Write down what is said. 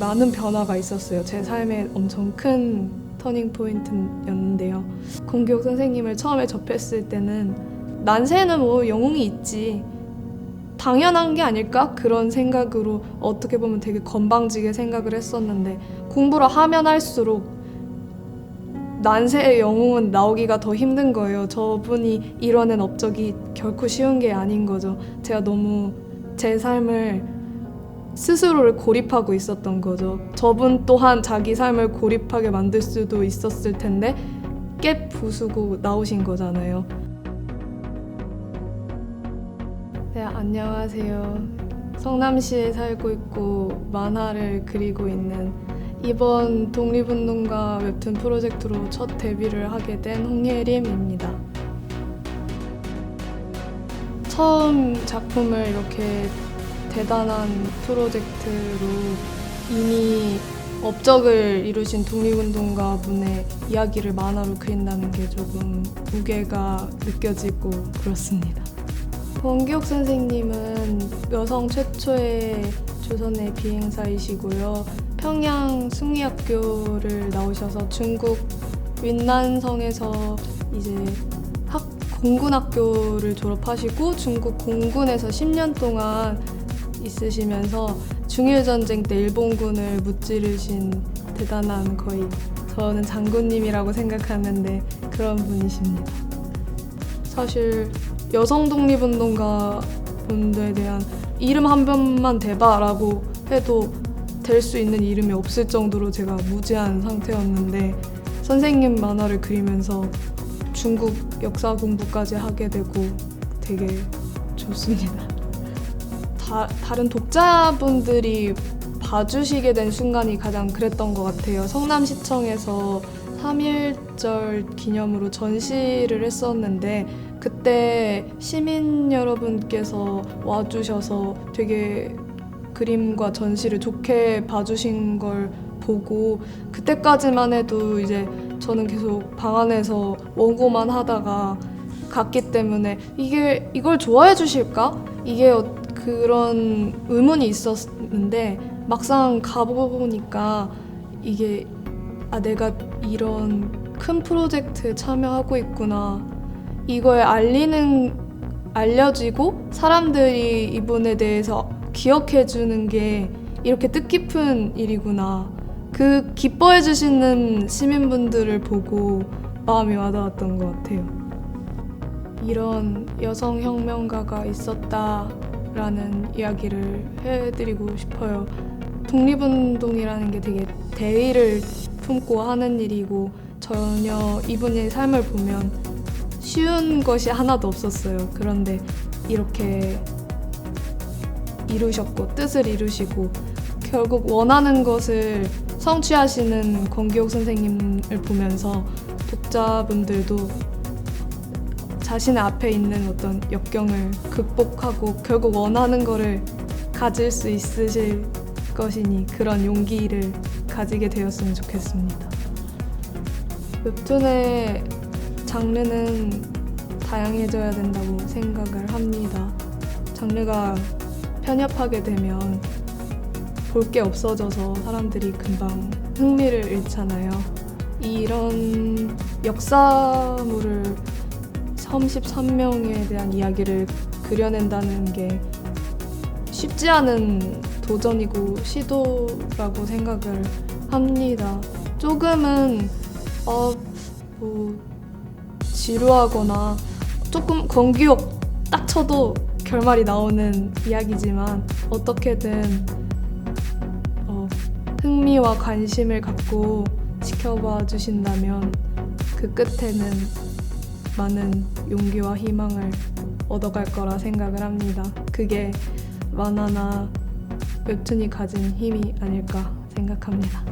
많은 변화가 있었어요. 제 삶에 엄청 큰 터닝 포인트였는데요. 공교육 선생님을 처음에 접했을 때는 난세는 뭐 영웅이 있지. 당연한 게 아닐까? 그런 생각으로 어떻게 보면 되게 건방지게 생각을 했었는데 공부를 하면 할수록 난세의 영웅은 나오기가 더 힘든 거예요. 저분이 이뤄낸 업적이 결코 쉬운 게 아닌 거죠. 제가 너무 제 삶을 스스로를 고립하고 있었던 거죠. 저분 또한 자기 삶을 고립하게 만들 수도 있었을 텐데 깨 부수고 나오신 거잖아요. 네, 안녕하세요. 성남시에 살고 있고 만화를 그리고 있는 이번 독립운동가 웹툰 프로젝트로 첫 데뷔를 하게 된 홍예림입니다. 처음 작품을 이렇게 대단한 프로젝트로 이미 업적을 이루신 독립운동가 분의 이야기를 만화로 그린다는 게 조금 무게가 느껴지고 그렇습니다. 권기옥 선생님은 여성 최초의 조선의 비행사이시고요. 평양 숭리학교를 나오셔서 중국 윈난성에서 이제 학 공군학교를 졸업하시고 중국 공군에서 10년 동안 있으시면서 중일 전쟁 때 일본군을 무찌르신 대단한 거의 저는 장군님이라고 생각하는데 그런 분이십니다. 사실 여성 독립운동가 분들에 대한 이름 한 번만 대봐라고 해도 될 수 있는 이름이 없을 정도로 제가 무지한 상태였는데 선생님 만화를 그리면서 중국 역사 공부까지 하게 되고 되게 좋습니다. 다, 다른 독자분들이 봐주시게 된 순간이 가장 그랬던 것 같아요. 성남시청에서 3.1절 기념으로 전시를 했었는데 그때 시민 여러분께서 와주셔서 되게 그림과 전시를 좋게 봐주신 걸 보고 그때까지만 해도 이제 저는 계속 방 안에서 원고만 하다가 갔기 때문에 이게 이걸 좋아해 주실까? 이게 어- 그런 의문이 있었는데 막상 가보니까 이게 아 내가 이런 큰 프로젝트에 참여하고 있구나. 이걸 알리는 알려지고 사람들이 이분에 대해서 기억해 주는 게 이렇게 뜻깊은 일이구나. 그 기뻐해 주시는 시민분들을 보고 마음이 와닿았던 것 같아요. 이런 여성 혁명가가 있었다 라는 이야기를 해드리고 싶어요. 독립운동이라는 게 되게 대의를 품고 하는 일이고 전혀 이분의 삶을 보면 쉬운 것이 하나도 없었어요. 그런데 이렇게 이루셨고 뜻을 이루시고 결국 원하는 것을 성취하시는 권기옥 선생님을 보면서 독자분들도 자신의 앞에 있는 어떤 역경을 극복하고 결국 원하는 거를 가질 수 있으실 것이니 그런 용기를 가지게 되었으면 좋겠습니다. 웹툰의 장르는 다양해져야 된다고 생각을 합니다. 장르가 편협하게 되면 볼 게 없어져서 사람들이 금방 흥미를 잃잖아요. 이런 역사물을 33명에 대한 이야기를 그려낸다는 게 쉽지 않은 도전이고 시도라고 생각을 합니다. 조금은 어, 뭐 지루하거나 조금 건기욕 딱 쳐도 결말이 나오는 이야기지만 어떻게든 어, 흥미와 관심을 갖고 지켜봐 주신다면 그 끝에는 많은 용기와 희망을 얻어갈 거라 생각을 합니다. 그게 만화나 웹툰이 가진 힘이 아닐까 생각합니다.